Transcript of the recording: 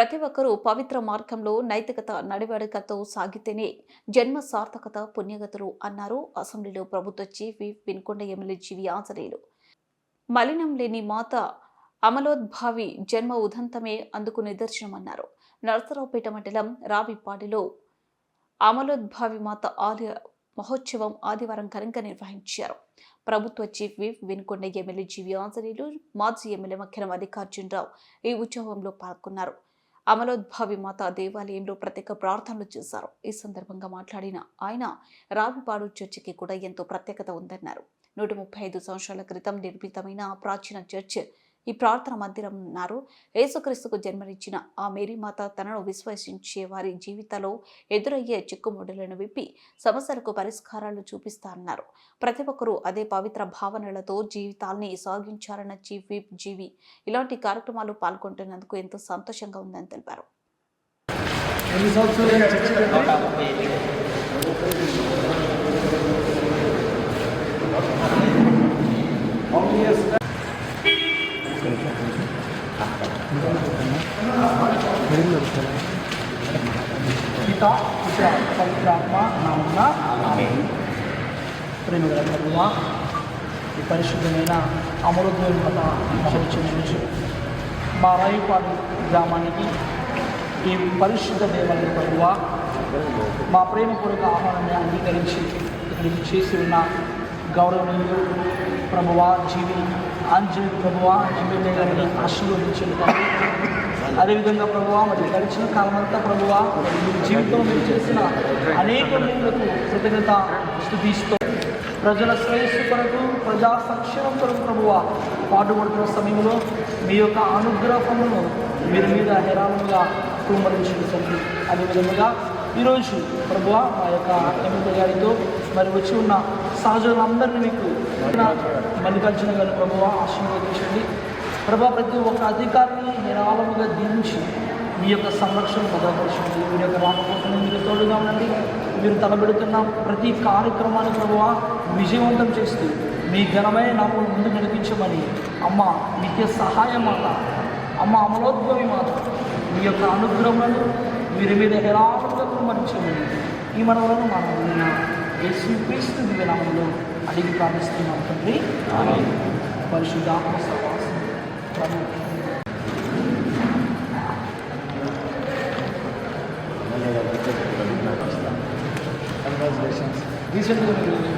ప్రతి ఒక్కరూ పవిత్ర మార్గంలో నైతికత నడివడికతో సాగితేనే జన్మ సార్థకత పుణ్యగతులు అన్నారు అసెంబ్లీలో ప్రభుత్వ chief whip Vinukonda MLA GV Anjaneyulu. మలినం లేని మాత అమలోద్భావి జన్మ ఉదంతమే అందుకు నిదర్శనమన్నారు. నరసరావుపేట మండలం రావిపాడిలో అమలోద్భావి మాత ఆలయ మహోత్సవం ఆదివారం ఘనంగా నిర్వహించారు. ప్రభుత్వ chief whip Vinukonda MLA G V Anjaneyulu మాజీ ఎమ్మెల్యే మఖ్యనం అధికార్జునరావు ఈ ఉత్సవంలో పాల్గొన్నారు. అమలోద్భావి మాత దేవాలయంలో ప్రత్యేక ప్రార్థనలు చేశారు. ఈ సందర్భంగా మాట్లాడిన ఆయన రావిపాడు చర్చికి కూడా ఎంతో ప్రత్యేకత ఉందన్నారు. నూట ముప్పై ఐదు సంవత్సరాల క్రితం నిర్మితమైన ప్రాచీన చర్చ్ ఈ ప్రార్థన మందిరం ఉన్నారు యేసుక్రీస్తుకు జన్మనిచ్చిన ఆ మేరీమాత తనను విశ్వసించే వారి జీవితంలో ఎదురయ్యే చిక్కుముడులను విప్పి సమస్యలకు పరిష్కారాలు చూపిస్తారన్నారు ప్రతి ఒక్కరూ అదే పవిత్ర భావనలతో జీవితాల్ని సాగించాలన్న చీఫ్ విప్ జీవి. ఇలాంటి కార్యక్రమాలు పాల్గొంటున్నందుకు ఎంతో సంతోషంగా ఉందని తెలిపారు. పిత పుత్ర పవిత్రాత్మ నామమున ప్రేమగల ప్రభువా ఈ పరిశుద్ధమైన అమృతమైన చర్చ నుంచి మా రాయిపాడు గ్రామానికి ఈ పరిశుద్ధ దేవాలయ ప్రభువా మా ప్రేమపూర్వక ఆహ్వానాన్ని అంగీకరించి ఇక్కడికి చేసి ఉన్న గౌరవనీయులు ప్రభువా జీవి ఆంజనేయ ప్రభువా ఎమ్మెల్యే గారిని ఆశీర్వదించిన అదేవిధంగా ప్రభువా మరి గడిచిన కాలమంతా ప్రభువా మరి జీవితంలో మీరు చేసిన అనేక మేలులకు కృతజ్ఞత స్థుతిస్తూ ప్రజల శ్రేయస్సు కొరకు ప్రజా సంక్షేమం కొరకు ప్రభువా పాటుపడుతున్న సమయంలో మీ యొక్క అనుగ్రహమును మీరు మీద హెరాళముగా కుమ్మరించింది తండ్రి. అదేవిధముగా ఈరోజు ప్రభువ మా యొక్క ఎమ్మెల్యే గారితో మరి వచ్చి ఉన్న సహజులందరినీ మీకు మల్లికార్జున గారు ప్రభువ ఆశీర్వదించండి. ప్రభా ప్రతి ఒక్క అధికారిని నిరాళముగా దీవించి మీ యొక్క సంరక్షణ భద్రపరచండి మీ యొక్క రాకపోతున్న మీరు తోడుగా ఉండండి. మీరు తలబెడుతున్న ప్రతి కార్యక్రమాన్ని ప్రభువ విజయవంతం చేస్తూ మీ ఘనమైన నాకు ముందు నడిపించమని అమ్మ నిత్య సహాయం మాత అమ్మ అమలోద్భవి మాత మీ యొక్క అనుగ్రహములను మీరు మీద హెరాలుగా కుమరించమని ఈ మనవలను మన యేసు క్రీస్తు దివ్యనామంలో అడిగి ప్రార్థిస్తున్నాం తండ్రి పరిశుద్ధాత్మ సహవాసం ప్రభు కంగ్రాచులేషన్స్ రీసెంట్గా మీరు